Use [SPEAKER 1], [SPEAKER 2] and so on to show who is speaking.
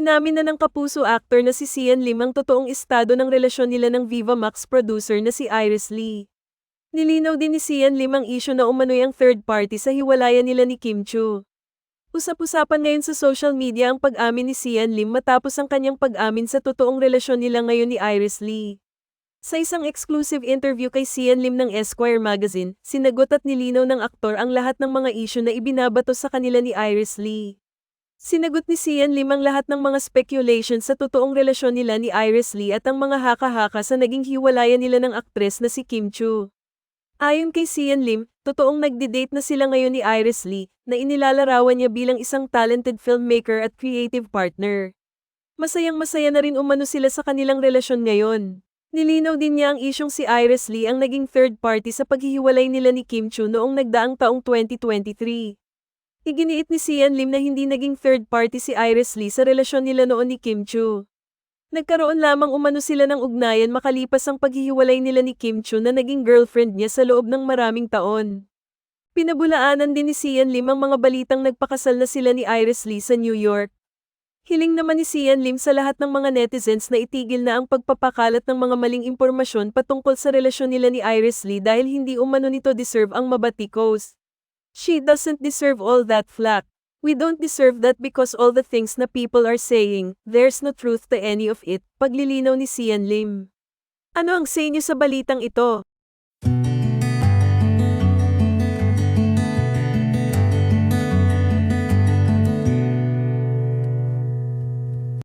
[SPEAKER 1] Inamin na ng kapuso actor na si Sian Lim ang totoong estado ng relasyon nila ng Viva Max producer na si Iris Lee. Nilinaw din ni Sian Lim ang isyo na umano'y ang third party sa hiwalayan nila ni Kim Chu. Usap-usapan ngayon sa social media ang pag-amin ni Sian Lim matapos ang kanyang pag-amin sa totoong relasyon nila ngayon ni Iris Lee. Sa isang exclusive interview kay Sian Lim ng Esquire magazine, sinagot at nilinaw ng aktor ang lahat ng mga isyu na ibinabato sa kanila ni Iris Lee. Sinagot ni Sian Lim lahat ng mga speculation sa totoong relasyon nila ni Iris Lee at ang mga haka-haka sa naging hiwalayan nila ng aktres na si Kim Chu. Ayon kay Sian Lim, totoong nagde-date na sila ngayon ni Iris Lee, na inilalarawan niya bilang isang talented filmmaker at creative partner. Masayang masaya na rin umano sila sa kanilang relasyon ngayon. Nilinaw din niya ang isyong si Iris Lee ang naging third party sa paghihiwalay nila ni Kim Chu noong nagdaang taong 2023. Iginiit ni Sian Lim na hindi naging third party si Iris Lee sa relasyon nila noon ni Kim Chu. Nagkaroon lamang umano sila ng ugnayan makalipas ang paghihiwalay nila ni Kim Chu na naging girlfriend niya sa loob ng maraming taon. Pinabulaanan din ni Sian Lim ang mga balitang nagpakasal na sila ni Iris Lee sa New York. Hiling naman ni Sian Lim sa lahat ng mga netizens na itigil na ang pagpapakalat ng mga maling impormasyon patungkol sa relasyon nila ni Iris Lee dahil hindi umano nito deserve ang mabatikos. She doesn't deserve all that flack. We don't deserve that because all the things na people are saying, there's no truth to any of it, paglilinaw ni Sian Lim. Ano ang say niyo sa balitang ito?